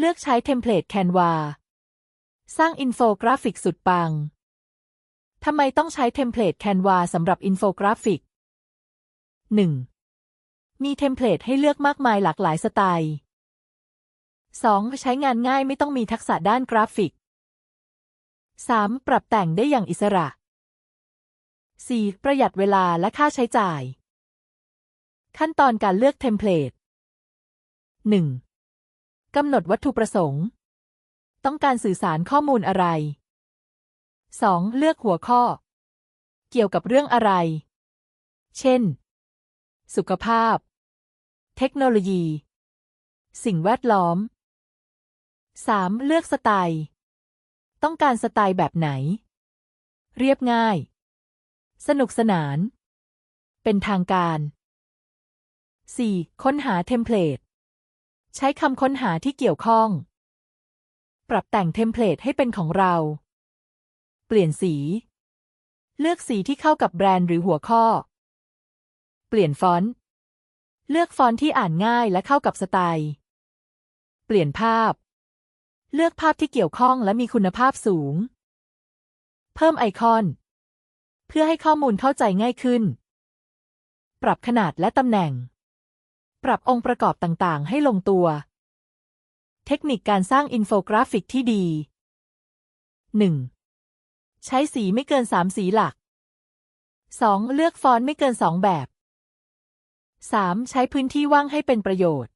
เลือกใช้เทมเพลต Canva สร้างอินโฟกราฟิกสุดปัง ทำไมต้องใช้เทมเพลต Canva สำหรับอินโฟกราฟิก 1. มีเทมเพลตให้เลือกมากมายหลากหลายสไตล์ 2. ใช้งานง่ายไม่ต้องมีทักษะด้านกราฟิก 3. ปรับแต่งได้อย่างอิสระ 4. ประหยัดเวลาและค่าใช้จ่าย ขั้นตอนการเลือกเทมเพลต 1. กำหนดวัตถุประสงค์ ต้องการสื่อสารข้อมูลอะไร 2. เลือกหัวข้อ เกี่ยวกับเรื่องอะไร เช่น สุขภาพ เทคโนโลยี สิ่งแวดล้อม 3. เลือกสไตล์ ต้องการสไตล์แบบไหน เรียบง่าย สนุกสนาน เป็นทางการ 4. ค้นหาเทมเพลต ใช้คำค้นหาที่เกี่ยวข้อง ปรับแต่งเทมเพลตให้เป็นของเรา เปลี่ยนสี เลือกสีที่เข้ากับแบรนด์หรือหัวข้อ เปลี่ยนฟอนต์ เลือกฟอนต์ที่อ่านง่ายและเข้ากับสไตล์ เปลี่ยนภาพ เลือกภาพที่เกี่ยวข้องและมีคุณภาพสูง เพิ่มไอคอน เพื่อให้ข้อมูลเข้าใจง่ายขึ้น ปรับขนาดและตำแหน่ง ปรับองค์ประกอบต่างๆ ให้ลงตัว เทคนิคการสร้างอินโฟกราฟิกที่ดี 1. ใช้สีไม่เกิน 3 สีหลัก 2. เลือกฟอนต์ไม่เกิน 2 แบบ 3. ใช้พื้นที่ว่างให้เป็นประโยชน์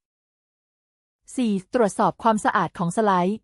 4. ตรวจสอบความสะอาดของสไลด์